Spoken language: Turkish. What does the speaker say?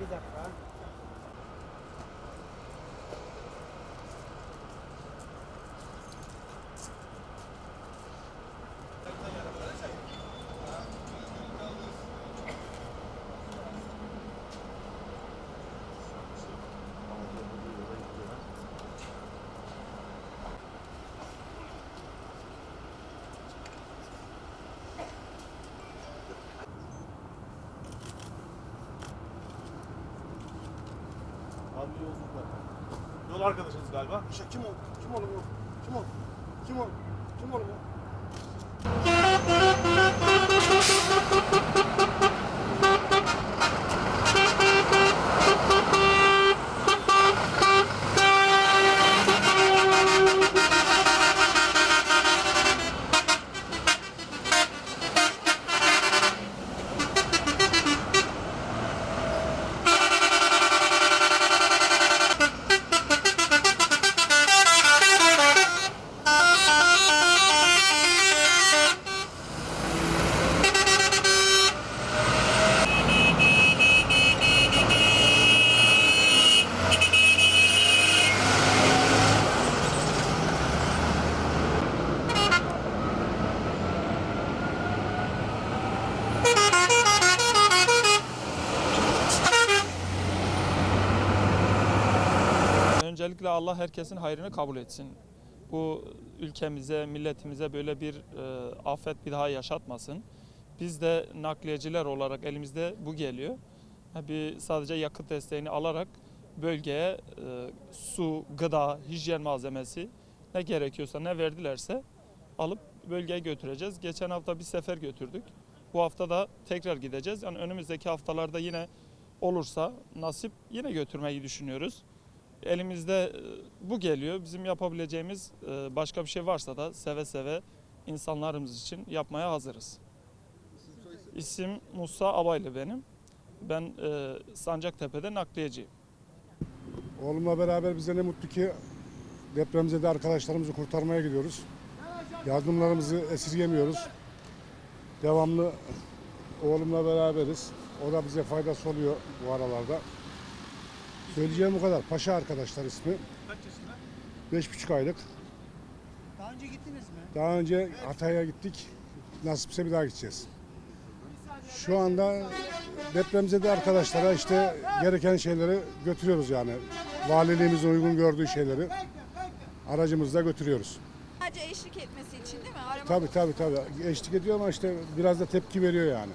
Bir dakika. Abi yolculuklar. Yol arkadaşınız galiba. Şey, kim o? Kim oğlum o? Kim o? Kim o? Kim oğlum o? Öncelikle Allah herkesin hayrını kabul etsin. Bu ülkemize, milletimize böyle bir e, afet bir daha yaşatmasın. Biz de nakliyeciler olarak elimizde bu geliyor. Bir sadece yakıt desteğini alarak bölgeye e, su, gıda, hijyen malzemesi ne gerekiyorsa ne verdilerse alıp bölgeye götüreceğiz. Geçen hafta bir sefer götürdük. Bu hafta da tekrar gideceğiz. Yani önümüzdeki haftalarda yine olursa nasip yine götürmeyi düşünüyoruz. Elimizde e, bu geliyor. Bizim yapabileceğimiz e, başka bir şey varsa da seve seve insanlarımız için yapmaya hazırız. İsim Musa Abaylı benim. Ben e, Sancaktepe'de nakliyeciyim. Oğlumla beraber bize ne mutlu ki depremzede arkadaşlarımızı kurtarmaya gidiyoruz. Yardımlarımızı esirgemiyoruz. Devamlı oğlumla beraberiz. O da bize faydası oluyor bu aralarda. Söyleyeceğim bu kadar. Paşa arkadaşlar ismi. Kaç yaşında? Beş buçuk aylık. Daha önce gittiniz mi? Daha önce Hatay'a gittik. Nasipse bir daha gideceğiz. Şu anda depremzede arkadaşlara işte gereken şeyleri götürüyoruz yani. Valiliğimizin uygun gördüğü şeyleri aracımızda götürüyoruz. Sadece eşlik etmesi için değil mi? Arama Tabii tabii tabii. Eşlik ediyor ama işte biraz da tepki veriyor yani.